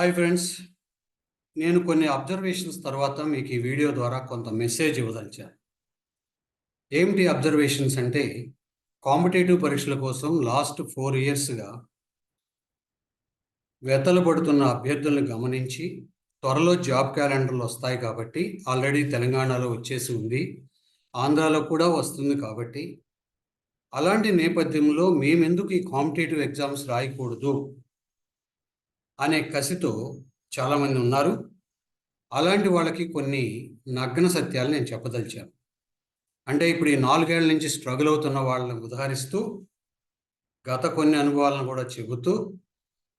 Hi friends నేను కొన్ని observations తర్వాత మీకు ఈ వీడియో ద్వారా కొంత మెసేజ్ ఇవ్వదలిచాను ఏమిటి అబ్జర్వేషన్స్ అంటే కాంపిటేటివ్ పరీక్షల కోసం లాస్ట్ ఫోర్ ఇయర్స్గా వెతలు పడుతున్న అభ్యర్థులను గమనించి త్వరలో జాబ్ క్యాలెండర్లు వస్తాయి కాబట్టి ఆల్రెడీ తెలంగాణలో వచ్చేసి ఉంది. ఆంధ్రాలో కూడా వస్తుంది కాబట్టి అలాంటి నేపథ్యంలో మేమెందుకు ఈ కాంపిటేటివ్ ఎగ్జామ్స్ రాయకూడదు? అనే కసితో చాలామంది ఉన్నారు. అలాంటి వాళ్ళకి కొన్ని నగ్న సత్యాలు నేను చెప్పదలిచాను. అంటే ఇప్పుడు ఈ నాలుగేళ్ళ నుంచి స్ట్రగుల్ అవుతున్న వాళ్ళని ఉదాహరిస్తూ గత కొన్ని అనుభవాలను కూడా చెబుతూ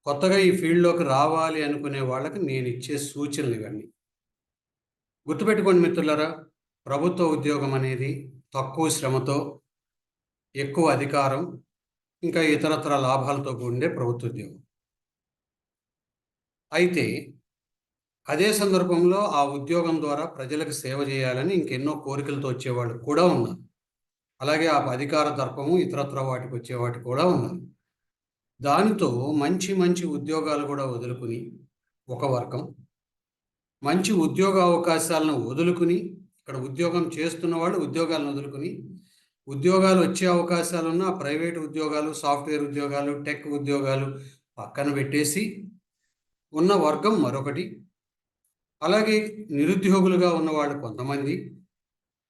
కొత్తగా ఈ ఫీల్డ్లోకి రావాలి అనుకునే వాళ్ళకి నేను ఇచ్చే సూచనలు ఇవన్నీ. గుర్తుపెట్టుకోండి మిత్రులరా ప్రభుత్వ ఉద్యోగం అనేది తక్కువ శ్రమతో ఎక్కువ అధికారం ఇంకా ఇతరత్ర లాభాలతో కూడిండే ప్రభుత్వ ఉద్యోగం. అయితే అదే సందర్భంలో ఆ ఉద్యోగం ద్వారా ప్రజలకు సేవ చేయాలని ఇంకెన్నో కోరికలతో వచ్చేవాళ్ళు కూడా ఉన్నారు. అలాగే ఆ అధికార దర్పము ఇతరత్ర వాటికి వచ్చేవాటి కూడా ఉన్నారు. దానితో మంచి మంచి ఉద్యోగాలు కూడా వదులుకుని ఒక వర్గం మంచి ఉద్యోగ అవకాశాలను వదులుకుని ఇక్కడ ఉద్యోగం చేస్తున్న వాళ్ళు ఉద్యోగాలను వదులుకుని ఉద్యోగాలు వచ్చే అవకాశాలున్న ప్రైవేట్ ఉద్యోగాలు సాఫ్ట్వేర్ ఉద్యోగాలు టెక్ ఉద్యోగాలు పక్కన పెట్టేసి ఉన్న వర్గం మరొకటి. అలాగే నిరుద్యోగులుగా ఉన్నవాళ్ళు కొంతమంది.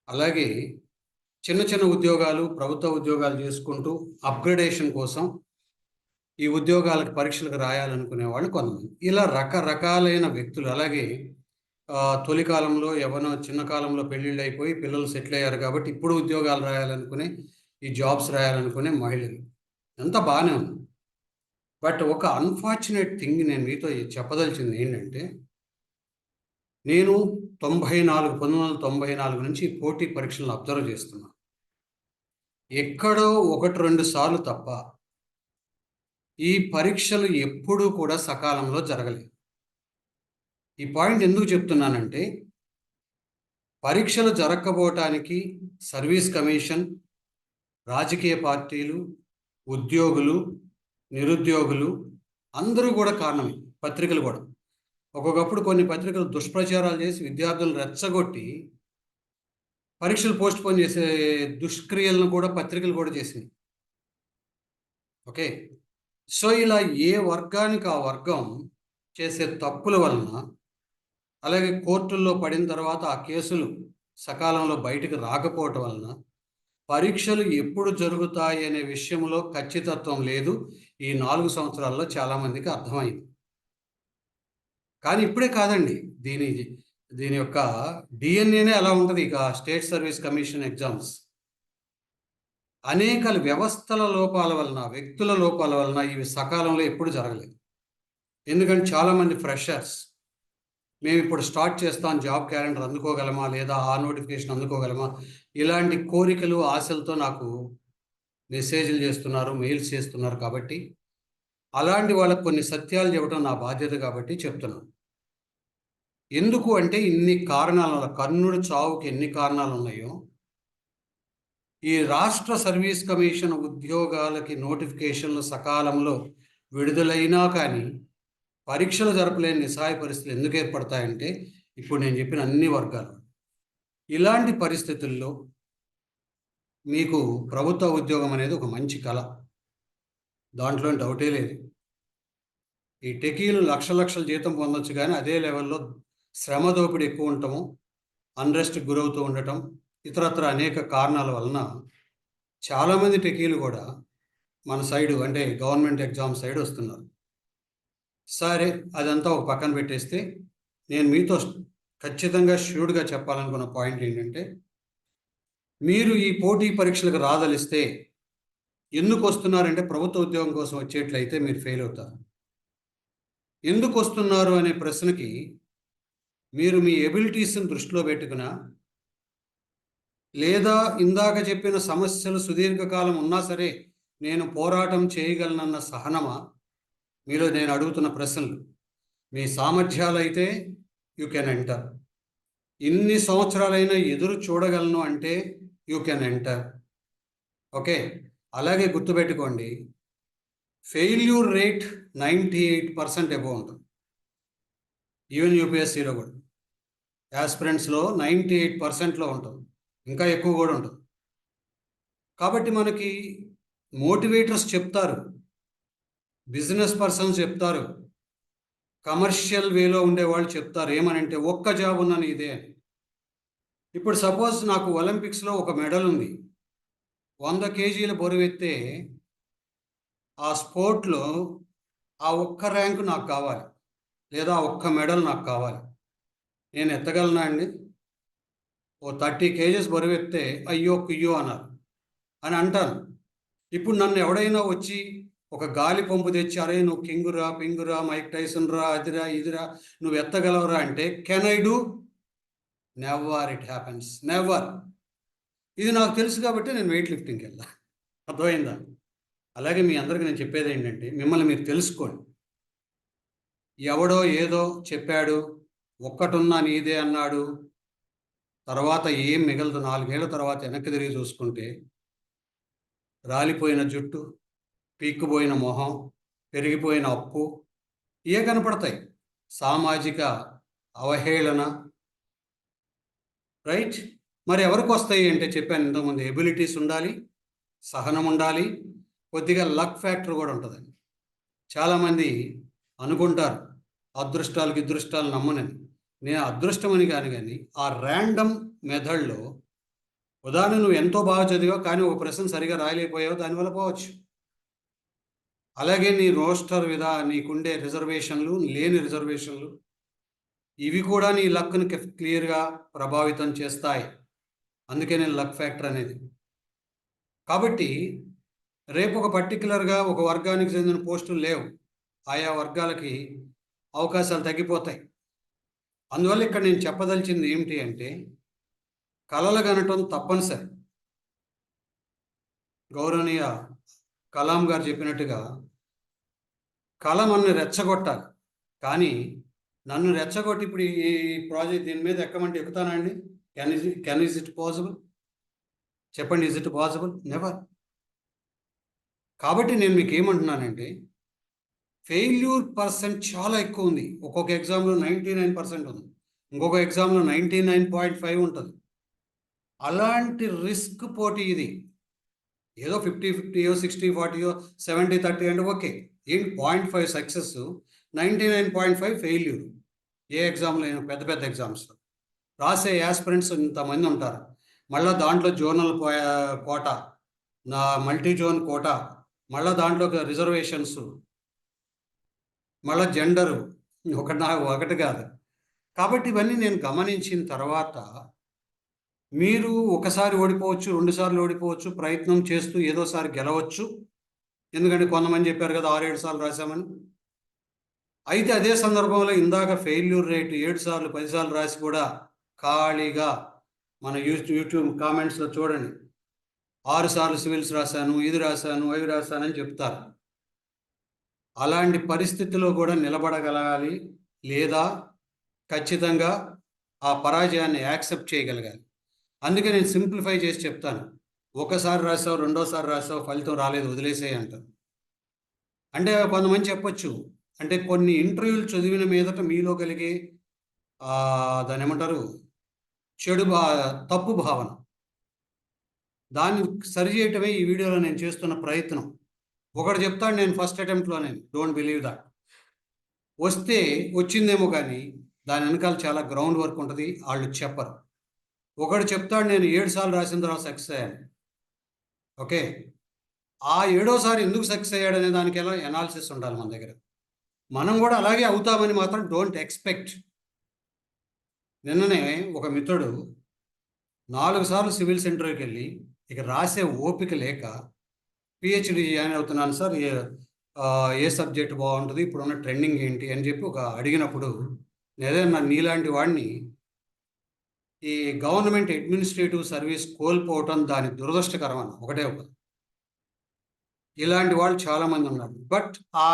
అలాగే చిన్న చిన్న ఉద్యోగాలు ప్రభుత్వ ఉద్యోగాలు చేసుకుంటూ అప్గ్రేడేషన్ కోసం ఈ ఉద్యోగాలకు పరీక్షలకు రాయాలనుకునే వాళ్ళు కొంతమంది. ఇలా రకరకాలైన వ్యక్తులు అలాగే తొలి కాలంలో ఎవరో చిన్న కాలంలో పెళ్ళిళ్ళు అయిపోయి పిల్లలు సెటిల్ అయ్యారు కాబట్టి ఇప్పుడు ఉద్యోగాలు రాయాలనుకునే ఈ జాబ్స్ రాయాలనుకునే మహిళలు. ఎంత బాగానే ఉంది. బట్ ఒక అన్ఫార్చునేట్ థింగ్ నేను మీతో చెప్పదలిచింది ఏంటంటే నేను తొంభై నాలుగు పంతొమ్మిది వందల తొంభై నాలుగు నుంచి పోటీ పరీక్షలను అబ్జర్వ్ చేస్తున్నాను ఎక్కడో ఒకటి రెండు సార్లు తప్ప ఈ పరీక్షలు ఎప్పుడూ కూడా సకాలంలో జరగలేదు. ఈ పాయింట్ ఎందుకు చెప్తున్నానంటే పరీక్షలు జరగకపోవటానికి సర్వీస్ కమిషన్ రాజకీయ పార్టీలు ఉద్యోగులు నిరుద్యోగులు అందరూ కూడా కారణమే పత్రికలు కూడా. ఒక్కొక్కప్పుడు కొన్ని పత్రికలు దుష్ప్రచారాలు చేసి విద్యార్థులను రెచ్చగొట్టి పరీక్షలు పోస్ట్ పోన్ చేసే దుష్క్రియలను కూడా పత్రికలు కూడా చేసింది ఓకే? సో ఇలా ఏ వర్గానికి ఆ వర్గం చేసే తప్పుల వలన అలాగే కోర్టుల్లో పడిన తర్వాత ఆ కేసులు సకాలంలో బయటకు రాకపోవటం వలన పరీక్షలు ఎప్పుడు జరుగుతాయి అనే విషయంలో ఖచ్చితత్వం లేదు. ఈ నాలుగు సంవత్సరాల్లో చాలామందికి అర్థమైంది. కానీ ఇప్పుడే కాదండి దీని దీని యొక్క డిఎన్ఏనే అలా ఉంటుంది ఇక స్టేట్ సర్వీస్ కమిషన్ ఎగ్జామ్స్. అనేక వ్యవస్థల లోపాల వలన వ్యక్తుల లోపాల వలన ఇవి సకాలంలో ఎప్పుడు జరగలేదు. ఎందుకంటే చాలామంది ఫ్రెషర్స్ మేము ఇప్పుడు స్టార్ట్ చేస్తాం జాబ్ క్యాలెండర్ అందుకోగలమా లేదా ఆ నోటిఫికేషన్ అందుకోగలమా? ఇలాంటి కోరికలు ఆశలతో నాకు మెసేజ్లు చేస్తున్నారు మెయిల్స్ చేస్తున్నారు కాబట్టి అలాంటి వాళ్ళకు కొన్ని సత్యాలు చెప్పడం నా బాధ్యత కాబట్టి చెప్తున్నాను ఎందుకు అంటే ఇన్ని కారణాల కర్ణుడు చావుకి ఎన్ని కారణాలు ఉన్నాయో ఈ రాష్ట్ర సర్వీస్ కమిషన్ ఉద్యోగాలకి నోటిఫికేషన్లు సకాలంలో విడుదలైనా కానీ పరీక్షలు జరపలేని నిస్సాయ పరిస్థితులు ఎందుకు ఏర్పడతాయంటే ఇప్పుడు నేను చెప్పిన అన్ని వర్గాలు. ఇలాంటి పరిస్థితుల్లో మీకు ప్రభుత్వ ఉద్యోగం అనేది ఒక మంచి కళ. దాంట్లో డౌటే లేదు. ఈ టెకీలు లక్ష లక్షల జీతం పొందొచ్చు కానీ అదే లెవెల్లో శ్రమ దోపిడి ఎక్కువ ఉండటము అన్రెస్ట్ గురవుతూ ఉండటం ఇతరత్ర అనేక కారణాల వలన చాలామంది టెకీలు కూడా మన సైడు అంటే గవర్నమెంట్ ఎగ్జామ్ సైడ్ వస్తున్నారు. సరే అదంతా ఒక పక్కన పెట్టేస్తే నేను మీతో ఖచ్చితంగా ష్యూడ్గా చెప్పాలనుకున్న పాయింట్ ఏంటంటే మీరు ఈ పోటీ పరీక్షలకు రాదలిస్తే ఎందుకు వస్తున్నారంటే ప్రభుత్వ ఉద్యోగం కోసం వచ్చేట్లయితే మీరు ఫెయిల్ అవుతారు. ఎందుకు వస్తున్నారు అనే ప్రశ్నకి మీరు మీ ఎబిలిటీస్ని దృష్టిలో పెట్టుకున్న లేదా ఇందాక చెప్పిన సమస్యలు సుదీర్ఘకాలం ఉన్నా సరే నేను పోరాటం చేయగలనన్న సహనమా? మీలో నేను అడుగుతున్న ప్రశ్నలు. మీ సామర్థ్యాలు అయితే యూ కెన్ ఎంటర్ ఇన్ని సంవత్సరాలైనా ఎదురు చూడగలను అంటే యూ కెన్ ఎంటర్. ఓకే? అలాగే గుర్తుపెట్టుకోండి. Failure rate ninety eight percent above ఉంటుంది. ఈవెన్ యూపీఎస్సీలో కూడా. యాస్పిరెంట్స్లో నైంటీ ఎయిట్ పర్సెంట్లో ఉంటుంది. ఇంకా ఎక్కువ కూడా ఉంటుంది. కాబట్టి మనకి మోటివేటర్స్ చెప్తారు. బిజినెస్ పర్సన్స్ చెప్తారు. కమర్షియల్ వేలో ఉండే వాళ్ళు చెప్తారు. ఏమనంటే ఒక్క జాబ్ ఉన్నాను ఇదే అని. ఇప్పుడు సపోజ్ నాకు ఒలింపిక్స్లో ఒక మెడల్ ఉంది. వంద కేజీల బరువెత్తే ఆ స్పోర్ట్లో ఆ ఒక్క ర్యాంకు నాకు కావాలి. లేదా ఒక్క మెడల్ నాకు కావాలి. నేను ఎత్తగలనా అండి? ఓ థర్టీ కేజీస్ బరువెత్తే అయ్యో కుయ్యో అన్నారు. అని అంటాను. ఇప్పుడు నన్ను ఎవడైనా వచ్చి ఒక గాలి పంపు తెచ్చి అరే నువ్వు కింగురా పింగురా మైక్ టైసన్ రా అదిరా ఇదిరా నువ్వు ఎత్తగలవరా? అంటే can I do never it happens never ఇది నాకు తెలుసు కాబట్టి నేను వెయిట్ లిఫ్టింగ్కి వెళ్ళా. అర్థమైందా? అలాగే మీ అందరికీ నేను చెప్పేది ఏంటంటే మిమ్మల్ని మీరు తెలుసుకోండి. ఎవడో ఏదో చెప్పాడు ఒక్కటున్నా నీదే అన్నాడు తర్వాత ఏం మిగలదు నాలుగేళ్ళ తర్వాత వెనక్కి తిరిగి చూసుకుంటే రాలిపోయిన జుట్టు పీక్కుపోయిన మొహం పెరిగిపోయిన అప్పు ఏ కనపడతాయి. సామాజిక అవహేళన రైట్? మరి ఎవరికి వస్తాయి అంటే చెప్పాను ఇంతకుముందు. ఎబిలిటీస్ ఉండాలి సహనం ఉండాలి కొద్దిగా లక్ ఫ్యాక్టర్ కూడా ఉంటుందండి. చాలామంది అనుకుంటారు అదృష్టాలకు ఇదృష్టాలు నమ్మనని. నేను అదృష్టమని కాని కానీ ఆ ర్యాండమ్ మెథడ్లో ఉదాహరణ నువ్వు ఎంతో బాగా చదివావు కానీ ఒక ప్రశ్న సరిగా రాయలేకపోయావు దానివల్ల పోవచ్చు. అలాగే నీ రోస్టర్ విధా నీకుండే రిజర్వేషన్లు లేని రిజర్వేషన్లు ఇవి కూడా నీ లక్ని క్లియర్గా ప్రభావితం చేస్తాయి. అందుకే నేను లక్ ఫ్యాక్టర్ అనేది. కాబట్టి రేపు ఒక పర్టికులర్గా ఒక వర్గానికి చెందిన పోస్టులు లేవు. ఆయా వర్గాలకి అవకాశాలు తగ్గిపోతాయి. అందువల్ల ఇక్కడ నేను చెప్పదలిచింది ఏమిటి అంటే కళలు కనటం తప్పనిసరి. గౌరవనీయ కలాం గారు చెప్పినట్టుగా కళ నన్ను రెచ్చగొట్టాలి. కానీ నన్ను రెచ్చగొట్టి ఇప్పుడు ఈ ప్రాజెక్ట్ దీని మీద ఎక్కమంటే ఎక్కుతానండి? Can is can is it possible చెప్పండి ఇస్ ఇట్ పాసిబుల్ నెవర్ కాబట్టి నేను మీకు ఏమంటున్నానంటే ఫెయిల్యూర్ పర్సెంట్ చాలా ఎక్కువ ఉంది. ఒక్కొక్క ఎగ్జామ్లో నైంటీ నైన్ పర్సెంట్ ఉంది. ఇంకొక ఎగ్జామ్లో నైంటీ నైన్ పాయింట్ ఫైవ్ ఉంటుంది. అలాంటి రిస్క్ పోటీ ఇది. ఏదో ఫిఫ్టీ ఫిఫ్టీయో సిక్స్టీ ఫార్టీయో సెవెంటీ థర్టీ అంటే ఓకే. ఏంటి? Point five success ninety nine point five failure. ఏ ఎగ్జామ్లో అయినా పెద్ద పెద్ద ఎగ్జామ్స్లో రాసే యాస్పిరెంట్స్ ఇంతమంది ఉంటారు. మళ్ళీ దాంట్లో జోనల్ కోట నా మల్టీ జోన్ కోట మళ్ళీ దాంట్లో రిజర్వేషన్స్. మళ్ళీ జెండరు ఒకటి నా ఒకటి కాదు. కాబట్టి ఇవన్నీ నేను గమనించిన తర్వాత మీరు ఒకసారి ఓడిపోవచ్చు రెండుసార్లు ఓడిపోవచ్చు ప్రయత్నం చేస్తూ ఏదోసారి గెలవచ్చు. ఎందుకంటే కొంతమంది చెప్పారు కదా ఆరు ఏడు సార్లు రాశామని. అయితే అదే సందర్భంలో ఇందాక ఫెయిల్యూర్ రేటు ఏడు సార్లు పదిసార్లు రాసి కూడా ఖాళీగా మన యూట్యూబ్ కామెంట్స్లో చూడండి. ఆరు సార్లు సివిల్స్ రాశాను ఇది రాశాను అవి రాశానని చెప్తారు. అలాంటి పరిస్థితిలో కూడా నిలబడగలగాలి లేదా ఖచ్చితంగా ఆ పరాజయాన్ని యాక్సెప్ట్ చేయగలగాలి. అందుకే నేను సింప్లిఫై చేసి చెప్తాను. ఒకసారి రాసావు రెండోసారి రాసావు ఫలితం రాలేదు వదిలేసేయి అంటారు. అంటే కొంతమంది చెప్పొచ్చు అంటే కొన్ని ఇంటర్వ్యూలు చదివిన మీదట మీలో కలిగే దాని ఏమంటారు? చెడు భా తప్పు భావన. దాన్ని సరిచేయటమే ఈ వీడియోలో నేను చేస్తున్న ప్రయత్నం. ఒకటి చెప్తాడు నేను ఫస్ట్ అటెంప్ట్లోనే డోంట్ బిలీవ్ దాట్ వస్తే వచ్చిందేమో కానీ దాని వెనకాల చాలా గ్రౌండ్ వర్క్ ఉంటుంది వాళ్ళు చెప్పరు. ఒకడు చెప్తాడు నేను ఏడు సార్లు రాసిన తర్వాత సక్సెస్ అయ్యాను. ఓకే? ఆ ఏడోసారి ఎందుకు సక్సెస్ అయ్యాడనే దానికి ఎలా ఎనాలిసిస్ ఉండాలి మన దగ్గర? మనం కూడా అలాగే అవుతామని మాత్రం డోంట్ ఎక్స్పెక్ట్ నిన్ననే ఒక మిత్రుడు నాలుగు సార్లు సివిల్ సెంటర్కి వెళ్ళి ఇక రాసే ఓపిక లేక పిహెచ్డి జాయిన్ అవుతున్నాను సార్ ఏ ఏ సబ్జెక్ట్ బాగుంటుంది ఇప్పుడున్న ట్రెండింగ్ ఏంటి అని చెప్పి ఒక అడిగినప్పుడు ఏదైనా నీలాంటి వాడిని ఈ గవర్నమెంట్ అడ్మినిస్ట్రేటివ్ సర్వీస్ కోల్పోవటం దాని దురదృష్టకరం అన్న ఒకటే ఒకటి ఇలాంటి వాళ్ళు చాలామంది ఉన్నారు. బట్ ఆ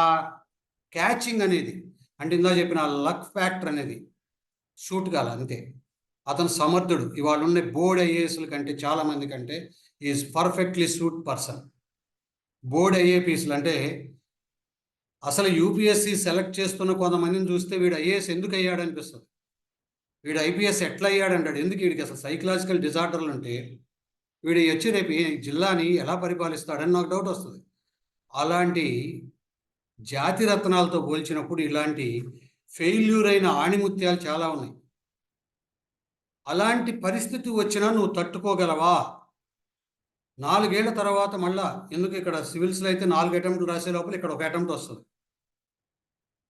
క్యాచింగ్ అనేది అంటే ఇందా చెప్పిన లక్ ఫ్యాక్టర్ అనేది షూట్ కాల అంతే. అతను సమర్థుడు. ఇవాళ ఉన్న బోర్డ్ ఐఏఎస్ల కంటే చాలామంది కంటే is perfectly suit person board ఐఏపీఎస్లు అంటే అసలు యూపీఎస్సి సెలెక్ట్ చేస్తున్న కొంతమందిని చూస్తే వీడు ఐఏఎస్ ఎందుకు అయ్యాడు అనిపిస్తుంది. వీడు ఐపీఎస్ ఎట్లా అయ్యాడు అంటాడు. ఎందుకు వీడికి అసలు సైకలాజికల్ డిజార్డర్లు ఉంటే వీడు వచ్చి రేపు జిల్లాని ఎలా పరిపాలిస్తాడని నాకు డౌట్ వస్తుంది. అలాంటి జాతి రత్నాలతో పోల్చినప్పుడు ఇలాంటి ఫెయిల్యూర్ అయిన ఆణిముత్యాలు చాలా ఉన్నాయి. అలాంటి పరిస్థితి వచ్చినా నువ్వు తట్టుకోగలవా? నాలుగేళ్ళ తర్వాత మళ్ళా ఎందుకు ఇక్కడ సివిల్స్లో అయితే నాలుగు అటెంప్ట్లు రాసే లోపల ఇక్కడ ఒక అటెంప్ట్ వస్తుంది.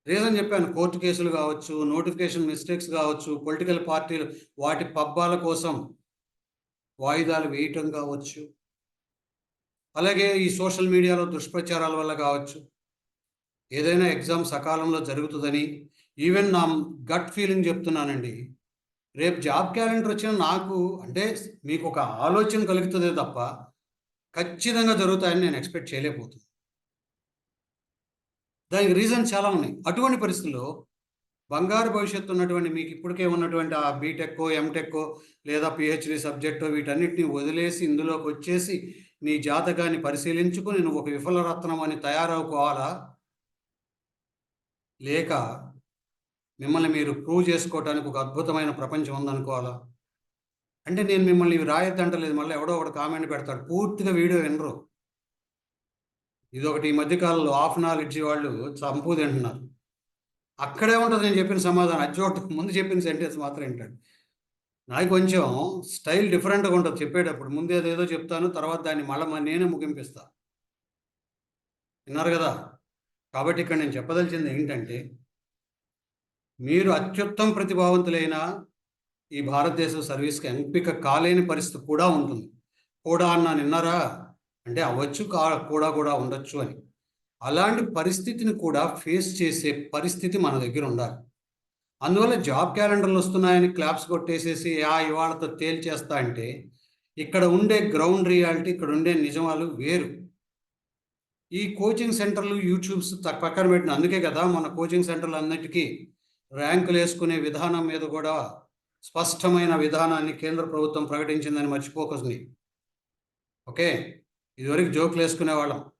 రీజన్ చెప్పాను కోర్టు కేసులు కావచ్చు నోటిఫికేషన్ మిస్టేక్స్ కావచ్చు పొలిటికల్ పార్టీలు వాటి పబ్బాల కోసం వాయిదాలు వేయటం కావచ్చు. అలాగే ఈ సోషల్ మీడియాలో దుష్ప్రచారాల వల్ల కావచ్చు. ఏదైనా ఎగ్జామ్ సకాలంలో జరుగుతుందని ఈవెన్ నా గట్ ఫీలింగ్ చెప్తున్నానండి. రేపు జాబ్ క్యాలెండర్ వచ్చిన నాకు అంటే మీకు ఒక ఆలోచన కలుగుతుందే తప్ప ఖచ్చితంగా జరుగుతాయని నేను ఎక్స్పెక్ట్ చేయలేకపోతుంది దానికి రీజన్ చాలా ఉన్నాయి. అటువంటి పరిస్థితుల్లో బంగారు భవిష్యత్తు ఉన్నటువంటి మీకు ఇప్పటికే ఉన్నటువంటి ఆ బీటెక్కో ఎంటెక్కో లేదా పిహెచ్డి సబ్జెక్టో వీటన్నిటిని వదిలేసి ఇందులోకి వచ్చేసి నీ జాతకాన్ని పరిశీలించుకుని నువ్వు ఒక విఫలరత్నం అని తయారవుకోవాలా? లేక మిమ్మల్ని మీరు ప్రూవ్ చేసుకోవడానికి ఒక అద్భుతమైన ప్రపంచం ఉందనుకోవాలా? అంటే నేను మిమ్మల్ని ఇవి రాయొద్దంటలేదు. మళ్ళీ ఎవడో ఒకటి కామెంట్ పెడతాడు. పూర్తిగా వీడియో వినరు. ఇది ఒకటి ఈ మధ్యకాలంలో హాఫ్ అన్ అవర్ ఇచ్చి వాళ్ళు చంపు తింటున్నారు. అక్కడే ఉంటుంది నేను చెప్పిన సమాధానం. అజ్జోట్ ముందు చెప్పిన సెంటెన్స్ మాత్రం వింటాడు. నాకు కొంచెం స్టైల్ డిఫరెంట్గా ఉంటుంది చెప్పేటప్పుడు. ముందు ఏదేదో చెప్తాను తర్వాత దాన్ని మళ్ళీ నేనే ముగింపిస్తా. విన్నారు కదా? కాబట్టి ఇక్కడ నేను చెప్పదలిచింది ఏంటంటే మీరు అత్యుత్తమ ప్రతిభావంతులైన ఈ భారతదేశ సర్వీస్కి ఎంపిక కాలేని పరిస్థితి కూడా ఉంటుంది. కూడా అన్నా నిన్నరా? అంటే అవ్వచ్చు కా కూడా కూడా ఉండొచ్చు అని. అలాంటి పరిస్థితిని కూడా ఫేస్ చేసే పరిస్థితి మన దగ్గర ఉండాలి. అందువల్ల జాబ్ క్యాలెండర్లు వస్తున్నాయని క్లాప్స్ కొట్టేసేసి ఆ ఇవాళతో తేల్చేస్తా అంటే ఇక్కడ ఉండే గ్రౌండ్ రియాలిటీ ఇక్కడ ఉండే నిజమాలు వేరు. ఈ కోచింగ్ సెంటర్లు యూట్యూబ్స్ పక్కన పెట్టిన. అందుకే కదా మన కోచింగ్ సెంటర్లు అన్నిటికీ ర్యాంకులు వేసుకునే విధానం మీద కూడా స్పష్టమైన విధానాన్ని కేంద్ర ప్రభుత్వం ప్రకటించిందని మర్చిపోకండి ఓకే? ఇదివరకు జోకులు వేసుకునే వాళ్ళం.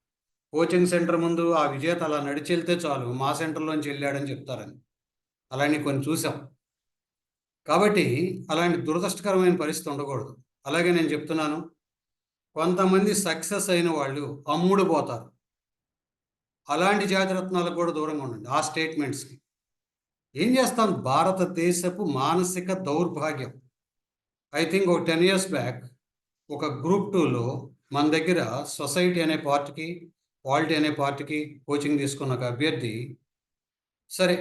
కోచింగ్ సెంటర్ ముందు ఆ విజేత అలా నడిచి వెళ్తే చాలు మా సెంటర్లోంచి వెళ్ళాడని చెప్తారని. అలాంటి కొన్ని చూసాం. కాబట్టి అలాంటి దురదృష్టకరమైన పరిస్థితి ఉండకూడదు. అలాగే నేను చెప్తున్నాను. కొంతమంది సక్సెస్ అయిన వాళ్ళు అమ్ముడు పోతారు. అలాంటి జాతిరత్నాలకు కూడా దూరంగా ఉండండి. ఆ స్టేట్మెంట్స్కి ఏం చేస్తాం? భారతదేశపు మానసిక దౌర్భాగ్యం. ఐ థింక్ ఒక టెన్ ఇయర్స్ బ్యాక్ ఒక గ్రూప్ టూలో మన దగ్గర సొసైటీ అనే పార్టీకి క్వాలిటీ అనే పార్టీకి కోచింగ్ తీసుకున్న ఒక అభ్యర్థి సరే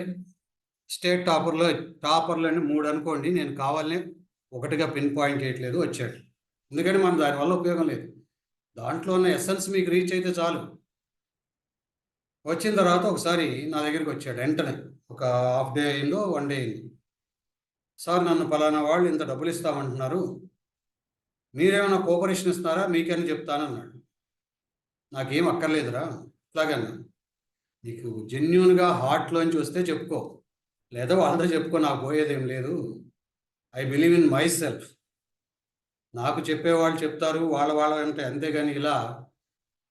స్టేట్ టాపర్లో టాపర్లో అని మూడు అనుకోండి నేను కావాలనే ఒకటిగా పిన్ పాయింట్ చేయట్లేదు వచ్చాడు. ఎందుకంటే మనం దానివల్ల ఉపయోగం లేదు. దాంట్లో ఉన్న ఎసెన్స్ మీకు రీచ్ అయితే చాలు. వచ్చిన తర్వాత ఒకసారి నా దగ్గరికి వచ్చాడు వెంటనే. ఒక హాఫ్ డే అయిందో వన్ డే అయింది. సార్ నన్ను ఫలానా వాళ్ళు ఇంత డబ్బులు ఇస్తామంటున్నారు. మీరేమైనా కోఆపరేషన్ ఇస్తారా మీకని చెప్తానన్నాడు. నాకేం అక్కర్లేదురా. ఇట్లాగన్నా నీకు జెన్యున్గా హార్ట్లోంచి వస్తే చెప్పుకో. లేదా వాళ్ళతో చెప్పుకో నాకు పోయేదేం లేదు. I believe in myself. నాకు చెప్పేవాళ్ళు చెప్తారు వాళ్ళ వాళ్ళ అంటే అంతేగాని ఇలా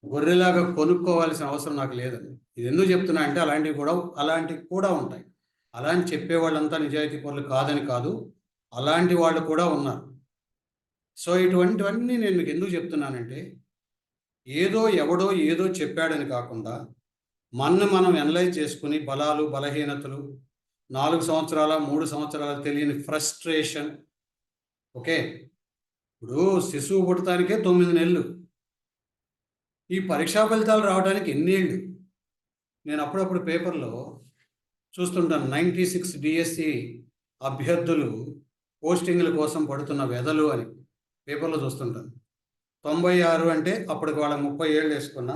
గొర్రెలాగా కొనుక్కోవాల్సిన అవసరం నాకు లేదండి. ఇది ఎందుకు చెప్తున్నా అంటే అలాంటివి కూడా అలాంటివి కూడా ఉంటాయి. అలాంటి చెప్పేవాళ్ళంతా నిజాయితీ పనులు కాదని కాదు. అలాంటి వాళ్ళు కూడా ఉన్నారు. సో ఇటువంటివన్నీ నేను మీకు ఎందుకు చెప్తున్నానంటే ఏదో ఎవడో ఏదో చెప్పాడని కాకుండా మన్ను మనం ఎనలైజ్ చేసుకుని బలాలు బలహీనతలు నాలుగు సంవత్సరాల మూడు సంవత్సరాల తెలియని ఫ్రస్ట్రేషన్ ఓకే? ఇప్పుడు శిశువు పుట్టడానికే తొమ్మిది నెలలు. ఈ పరీక్షా ఫలితాలు రావడానికి ఎన్నేళ్ళు? నేను అప్పుడప్పుడు పేపర్లో చూస్తుంటాను నైంటీ సిక్స్ డిఎస్సి అభ్యర్థులు పోస్టింగ్ల కోసం పడుతున్న వెదలు అని పేపర్లో చూస్తుంటాను. తొంభై ఆరు అంటే అప్పటికి వాళ్ళ ముప్పై ఏళ్ళు వేసుకున్నా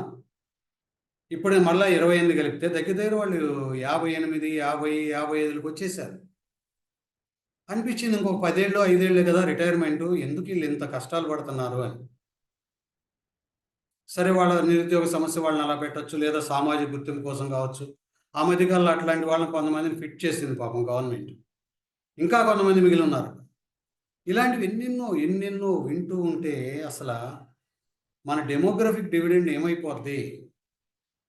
ఇప్పుడు మళ్ళీ ఇరవై ఎనిమిది కలిపితే దగ్గర దగ్గర వాళ్ళు యాభై ఎనిమిది యాభై యాభై ఐదులకు వచ్చేసారు. అనిపించింది ఇంకొక పదేళ్ళు ఐదేళ్ళు కదా రిటైర్మెంటు ఎందుకు వీళ్ళు ఇంత కష్టాలు పడుతున్నారు అని. సరే వాళ్ళ నిరుద్యోగ సమస్య వాళ్ళని అలా పెట్టచ్చు లేదా సామాజిక గుర్తింపు కోసం కావచ్చు. ఆ మధ్యకాలంలో అట్లాంటి వాళ్ళని కొంతమందిని ఫిట్ చేసింది పాపం గవర్నమెంట్. ఇంకా కొంతమంది మిగిలి ఉన్నారు. ఇలాంటివి ఎన్నెన్నో ఎన్నెన్నో వింటూ ఉంటే అసలు మన డెమోగ్రఫిక్ డివిడెండ్ ఏమైపోద్ది?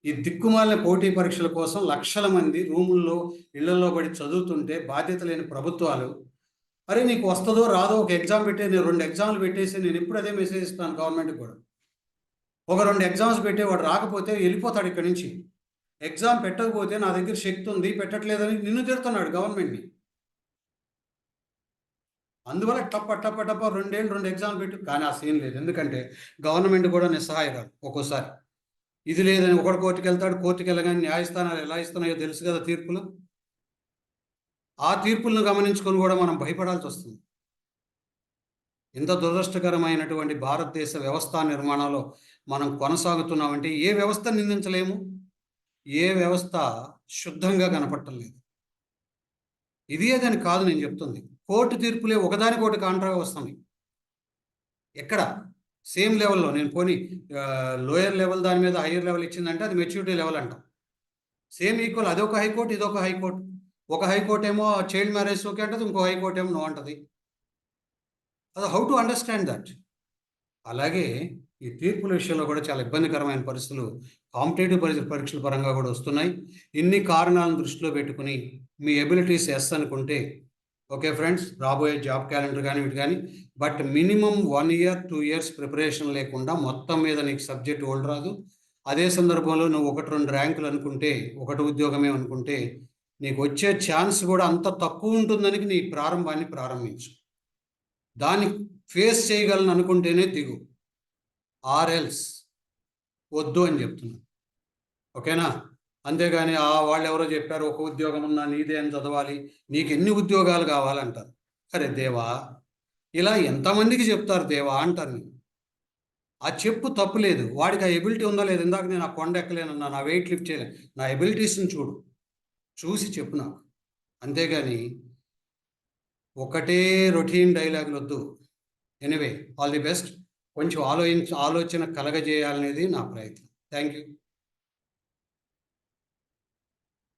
ఈ దిక్కుమాలిన పోటీ పరీక్షల కోసం లక్షల మంది రూముల్లో ఇళ్ళలో పడి చదువుతుంటే బాధ్యత లేని ప్రభుత్వాలు అరే నీకు వస్తుందో రాదో ఒక ఎగ్జామ్ పెట్టే నేను రెండు ఎగ్జామ్లు పెట్టేసి నేను ఎప్పుడు అదే మెసేజ్ ఇస్తాను గవర్నమెంట్కి కూడా. ఒక రెండు ఎగ్జామ్స్ పెట్టే వాడు రాకపోతే వెళ్ళిపోతాడు ఇక్కడి నుంచి. ఎగ్జామ్ పెట్టకపోతే నా దగ్గర శక్తి ఉంది పెట్టట్లేదని నిన్ను తిడుతున్నాడు గవర్నమెంట్ని అందువల్ల టప్ప టప్ప టప్ప రెండేళ్ళు రెండు ఎగ్జామ్ పెట్టు. కానీ ఆ సీన్ లేదు. ఎందుకంటే గవర్నమెంట్ కూడా నిస్సహాయరాదు ఒక్కోసారి. ఇది లేదని ఒకటి కోర్టుకి వెళ్తాడు కోర్టుకి వెళ్ళగానే న్యాయస్థానాలు ఎలా ఇస్తున్నాయో తెలుసు కదా తీర్పులు. ఆ తీర్పులను గమనించుకొని కూడా మనం భయపడాల్సి వస్తుంది. ఇంత దురదృష్టకరమైనటువంటి భారతదేశ వ్యవస్థ నిర్మాణంలో మనం కొనసాగుతున్నామంటే ఏ వ్యవస్థ నిందించలేము? ఏ వ్యవస్థ శుద్ధంగా కనపడటం లేదు. ఇది అదని కాదు నేను చెప్తుంది. కోర్టు తీర్పులే ఒకదానికోటి కాంట్రాగా వస్తున్నాయి ఎక్కడ? సేమ్ లెవెల్లో నేను పోనీ లోయర్ లెవెల్ దాని మీద హయ్యర్ లెవెల్ ఇచ్చిందంటే అది మెచ్యూరిటీ లెవెల్ అంటాం. సేమ్ ఈక్వల్ అదొక హైకోర్టు ఇదొక హైకోర్టు. ఒక హైకోర్టు ఏమో చైల్డ్ మ్యారేజ్ ఓకే అంటది ఇంకో హైకోర్టు ఏమో నో అంటది. అది హౌ టు అండర్స్టాండ్ దట్ అలాగే ఈ తీర్పుల విషయంలో కూడా చాలా ఇబ్బందికరమైన పరిస్థితులు కాంపిటేటివ్ పరీక్ష పరీక్షల పరంగా కూడా వస్తున్నాయి. ఇన్ని కారణాలను దృష్టిలో పెట్టుకుని మీ ఎబిలిటీస్ ఎస్ అనుకుంటే ఓకే ఫ్రెండ్స్ రాబోయే జాబ్ క్యాలెండర్ కానీ వీటి కానీ but minimum one year two years preparation లేకుండా మొత్తం మీద నీకు సబ్జెక్ట్ ఓల్డ్ రాదు. అదే సందర్భంలో నువ్వు ఒకటి రెండు ర్యాంకులు అనుకుంటే ఒకటి ఉద్యోగమే అనుకుంటే నీకు వచ్చే ఛాన్స్ కూడా అంత తక్కువ ఉంటుందని నీ ప్రారంభాన్ని ప్రారంభించు. దాన్ని ఫేస్ చేయగలను అనుకుంటేనే దిగు. ఆర్ఎల్స్ వద్దు అని చెప్తున్నాను ఓకేనా? అంతేగాని ఆ వాళ్ళు ఎవరో చెప్పారు ఒక ఉద్యోగం ఉన్నా నీదే అని చదవాలి నీకు ఎన్ని ఉద్యోగాలు కావాలంటారు. అరే దేవా ఇలా ఎంతమందికి చెప్తారు దేవా అంటారు నేను. ఆ చెప్పు తప్పు లేదు. వాడికి ఆ ఎబిలిటీ ఉందా లేదు ఇందాక నేను ఆ కొండ ఎక్కలేనన్నా నా వెయిట్ లిఫ్ట్ చేయలేను నా ఎబిలిటీస్ని చూడు. చూసి చెప్పు నాకు. అంతేగాని ఒకటే రొటీన్ డైలాగులు వద్దు. Anyway all the best. కొంచెం ఆలోచించ ఆలోచన కలగజేయాలనేది నా ప్రయత్నం. Thank you